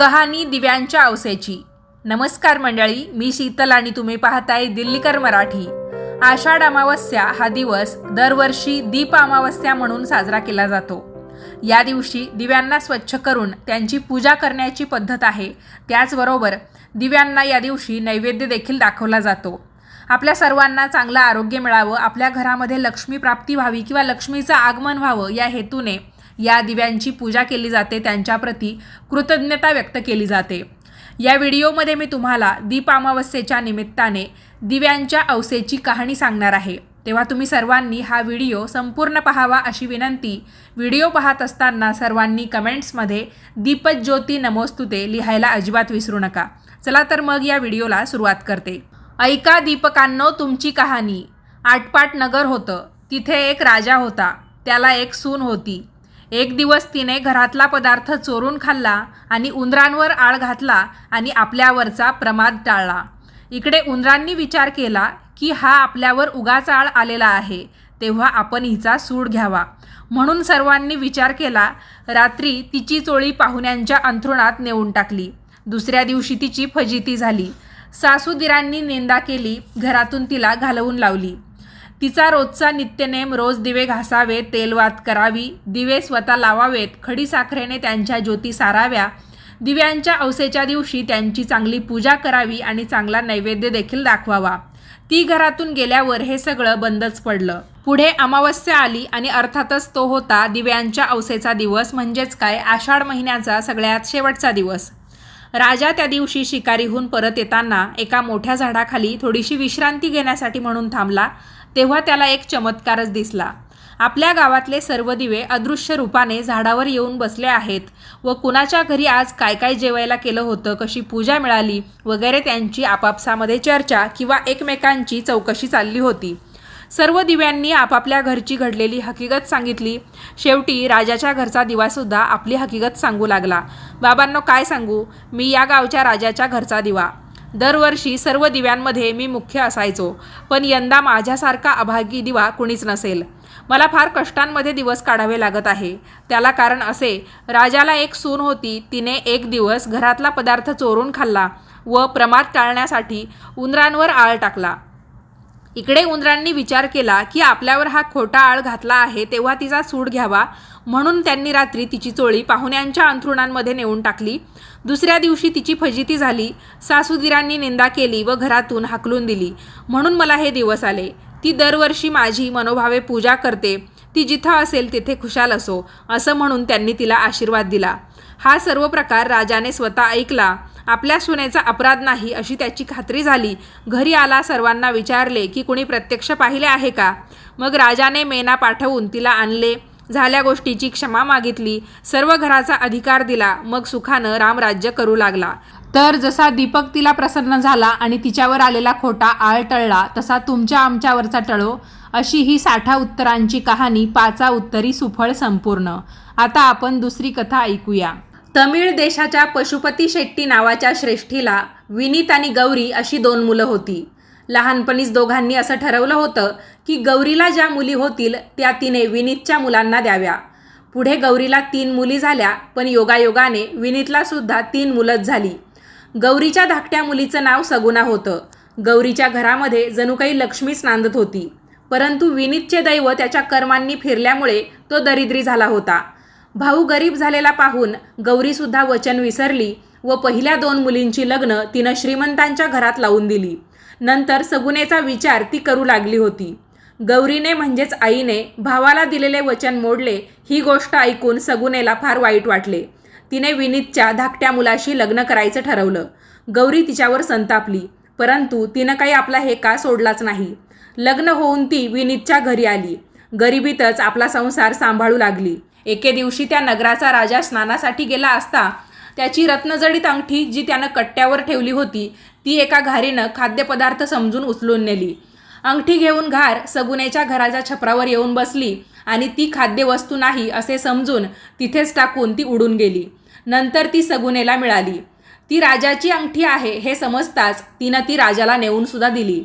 कहाणी दिव्यांच्या अवसेची नमस्कार मंडळी मी शीतल आणि तुम्ही पाहताय दिल्लीकर मराठी. आषाढ अमावस्या हा दिवस दरवर्षी दीप अमावस्या म्हणून साजरा केला जातो. या दिवशी दिव्यांना स्वच्छ करून त्यांची पूजा करण्याची पद्धत आहे. त्याचबरोबर दिव्यांना या दिवशी नैवेद्य देखील दाखवला जातो. आपल्या सर्वांना चांगलं आरोग्य मिळावं आपल्या घरामध्ये लक्ष्मी प्राप्ती व्हावी किंवा लक्ष्मीचं आगमन व्हावं या हेतूने या दिव्यांची पूजा केली जाते त्यांच्याप्रती कृतज्ञता व्यक्त केली जाते. या व्हिडिओमध्ये मी तुम्हाला दीप अमावस्येच्या निमित्ताने दिव्यांच्या अवसेची कहाणी सांगणार आहे. तेव्हा तुम्ही सर्वांनी हा व्हिडिओ संपूर्ण पहावा अशी विनंती. व्हिडिओ पाहत असताना सर्वांनी कमेंट्समध्ये दीपज्योती नमोस्तुते लिहायला अजिबात विसरू नका. चला तर मग या व्हिडिओला सुरुवात करते. ऐका दीपकांनो तुमची कहाणी. आटपाट नगर होतं. तिथे एक राजा होता. त्याला एक सून होती. एक दिवस तिने घरातला पदार्थ चोरून खाल्ला आणि उंदरांवर आळ घातला आणि आपल्यावरचा प्रमाद टाळला. इकडे उंदरांनी विचार केला की हा आपल्यावर उगाच आळ आलेला आहे तेव्हा आपण हिचा सूड घ्यावा. म्हणून सर्वांनी विचार केला. रात्री तिची चोळी पाहुण्यांच्या अंथरुणात नेऊन टाकली. दुसऱ्या दिवशी तिची फजिती झाली. सासूदिरांनी निंदा केली. घरातून तिला घालवून लावली. तिचा रोजचा नित्यनेम रोज दिवे घासावे तेलवात करावी दिवे स्वतः लावावेत खडीसाखरेने त्यांच्या ज्योती साराव्या. दिव्यांच्या अवसेच्या दिवशी त्यांची चांगली पूजा करावी आणि चांगला नैवेद्य देखील दाखवावा. ती घरातून गेल्यावर हे सगळं बंदच पडलं. पुढे अमावस्या आली आणि अर्थातच तो होता दिव्यांच्या अवसेचा दिवस म्हणजेच काय आषाढ महिन्याचा सगळ्यात शेवटचा दिवस. राजा त्या दिवशी शिकारीहून परत येताना एका मोठ्या झाडाखाली थोडीशी विश्रांती घेण्यासाठी म्हणून थांबला. तेव्हा त्याला एक चमत्कारच दिसला. आपल्या गावातले सर्व दिवे अदृश्य रूपाने झाडावर येऊन बसले आहेत व कुणाच्या घरी आज काय काय जेवायला केलं होतं कशी पूजा मिळाली वगैरे त्यांची आपापसामध्ये चर्चा किंवा एकमेकांची चौकशी चालली होती. सर्व दिव्यांनी आपापल्या घरची घडलेली हकीकत सांगितली. शेवटी राजाच्या घरचा दिवासुद्धा आपली हकीकत सांगू लागला. बाबांनो काय सांगू? मी या गावच्या राजाच्या घरचा दिवा. दरवर्षी सर्व दिव्यांमध्ये मी मुख्य असायचो पण यंदा माझ्यासारखा अभागी दिवा कुणीच नसेल. मला फार कष्टांमध्ये दिवस काढावे लागत आहे. त्याला कारण असे राजाला एक सून होती तिने एक दिवस घरातला पदार्थ चोरून खाल्ला व प्रमाद टाळण्यासाठी उंदरांवर आळ टाकला. इकडे उंदरांनी विचार केला की आपल्यावर हा खोटा आळ घातला आहे तेव्हा तिचा सूड घ्यावा. म्हणून त्यांनी रात्री तिची चोळी पाहुण्यांच्या अंथरुणांमध्ये नेऊन टाकली. दुसऱ्या दिवशी तिची फजिती झाली. सासूदिरांनी निंदा केली व घरातून हाकलून दिली. म्हणून मला हे दिवस आले. ती दरवर्षी माझी मनोभावे पूजा करते. ती जिथं असेल तिथे खुशाल असो असं म्हणून त्यांनी तिला आशीर्वाद दिला. हा सर्व प्रकार राजाने स्वतः ऐकला. आपल्या सुनेचा अपराध नाही अशी त्याची खात्री झाली. घरी आला सर्वांना विचारले की कुणी प्रत्यक्ष पाहिले आहे का? मग राजाने मेना पाठवून तिला आणले. झाल्या गोष्टीची क्षमा मागितली. सर्व घराचा अधिकार दिला. मग सुखानं रामराज्य करू लागला. तर जसा दीपक तिला प्रसन्न झाला आणि तिच्यावर आलेला खोटा आळ टळला तसा तुमच्या आमच्यावरचा टळो अशी ही साठा उत्तरांची कहाणी पाचा उत्तरी सुफळ संपूर्ण. आता आपण दुसरी कथा ऐकूया. तमिळ देशाच्या पशुपती शेट्टी नावाच्या श्रेष्ठीला विनीत आणि गौरी अशी दोन मुलं होती. लहानपणीच दोघांनी असं ठरवलं होतं की गौरीला ज्या मुली होतील त्या तिने विनीतच्या मुलांना द्याव्या. पुढे गौरीला तीन मुली झाल्या पण योगायोगाने विनीतला सुद्धा तीन मुलंच झाली. गौरीच्या धाकट्या मुलीचं नाव सगुणा होतं. गौरीच्या घरामध्ये जणू काही लक्ष्मीच नांदत होती. परंतु विनीतचे दैव त्याच्या कर्मांनी फिरल्यामुळे तो दरिद्री झाला होता. भाऊ गरीब झालेला पाहून गौरीसुद्धा वचन विसरली व पहिल्या दोन मुलींची लग्न तिनं श्रीमंतांच्या घरात लावून दिली. नंतर सगुनेचा विचार ती करू लागली होती. गौरीने म्हणजेच आईने भावाला दिलेले वचन मोडले ही गोष्ट ऐकून सगुनेला फार वाईट वाटले. तिने विनीतच्या धाकट्या मुलाशी लग्न करायचं ठरवलं. गौरी तिच्यावर संतापली परंतु तिनं काही आपला हे का सोडलाच नाही. लग्न होऊन ती विनीतच्या घरी आली. गरिबीतच आपला संसार सांभाळू लागली. एके दिवशी त्या नगराचा राजा स्नानासाठी गेला असता त्याची रत्नजडीत अंगठी जी त्यानं कट्ट्यावर ठेवली होती ती एका घारीनं खाद्यपदार्थ समजून उचलून नेली. अंगठी घेऊन घार सगुनेच्या घराच्या छपरावर येऊन बसली आणि ती खाद्यवस्तू नाही असे समजून तिथेच टाकून ती उडून गेली. नंतर ती सगुनेला मिळाली. ती राजाची अंगठी आहे हे समजताच तिनं ती राजाला नेऊन सुद्धा दिली.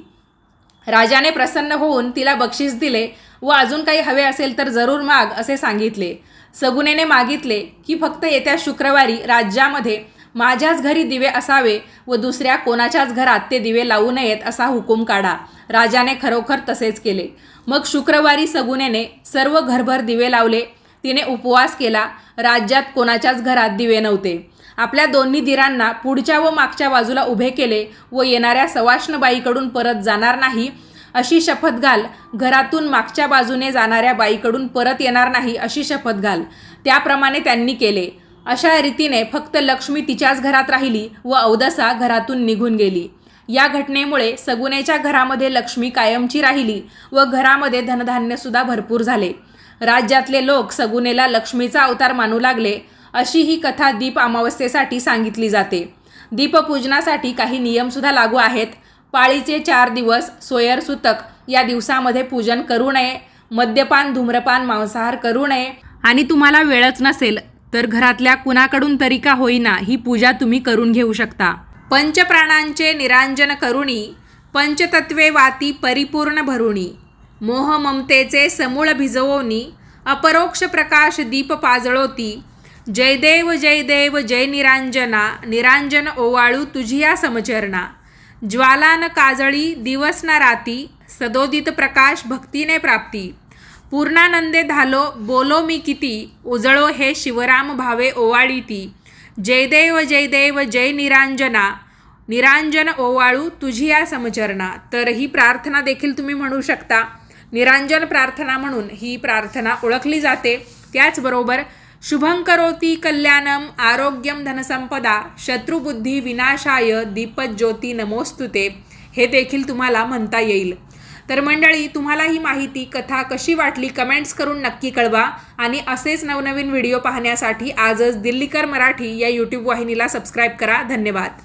राजाने प्रसन्न होऊन तिला बक्षीस दिले व अजून काही हवे असेल तर जरूर माग असे सांगितले. सगुनेने मागितले की फक्त येत्या शुक्रवारी राज्यामध्ये माझ्याच घरी दिवे असावे व दुसऱ्या कोणाच्याच घरात ते दिवे लावू नयेत असा हुकूम काढा. राजाने खरोखर तसेच केले. मग शुक्रवारी सगुनेने सर्व घरभर दिवे लावले. तिने उपवास केला. राज्यात कोणाच्याच घरात दिवे नव्हते. आपल्या दोन्ही दिरांना पुढच्या व मागच्या बाजूला उभे केले व येणाऱ्या सवाष्णबाईकडून परत जाणार नाही अशी शपथ घाल. घरातून मागच्या बाजूने जाणाऱ्या बाईकडून परत येणार नाही अशी शपथ घाल. त्याप्रमाणे त्यांनी केले. अशा रीतीने फक्त लक्ष्मी तिच्याच घरात राहिली व अवदसा घरातून निघून गेली. या घटनेमुळे सगुनेच्या घरामध्ये लक्ष्मी कायमची राहिली व घरामध्ये धनधान्यसुद्धा भरपूर झाले. राज्यातले लोक सगुनेला लक्ष्मीचा अवतार मानू लागले अशी ही कथा दीप अमावस्येसाठी सांगितली जाते. दीपपूजनासाठी काही नियमसुद्धा लागू आहेत. पाळीचे चार दिवस सोयर सुतक या दिवसामध्ये पूजन करू नये मद्यपान धूम्रपान मांसाहार करू नये. आणि तुम्हाला वेळच नसेल तर घरातल्या कुणाकडून तरी का होईना ही पूजा तुम्ही करून घेऊ शकता. पंचप्राणांचे निरांजन करुणी पंचतत्वे वाती परिपूर्ण भरुणी मोह ममतेचे समूळ भिजवोनी अपरोक्ष प्रकाश दीप पाजळोती जयदेव जयदेव जय निरांजना निरांजन ओवाळू तुझिया समचरणा. ज्वालान काजळी दिवस ना राती सदोदित प्रकाश भक्तीने प्राप्ती. पूर्णानंदे धालो बोलो मी किती उजळो हे शिवराम भावे ओवाळी ती जयदेव जय देव जय निरांजना निरांजन ओवाळू तुझी या समचरणा. तर ही प्रार्थना देखील तुम्ही म्हणू शकता. निरांजन प्रार्थना म्हणून ही प्रार्थना ओळखली जाते. त्याचबरोबर शुभं करोती कल्याणम आरोग्यम धनसंपदा शत्रुबुद्धी विनाशाय दीपज्योती नमोस्तुते हे देखील तुम्हाला म्हणता येईल. तर मंडळी तुम्हाला ही माहिती कथा कशी वाटली कमेंट्स करून नक्की कळवा आणि असेच नवनवीन व्हिडिओ पाहण्यासाठी आजच दिल्लीकर मराठी या यूट्यूब वाहिनीला सबस्क्राईब करा. धन्यवाद.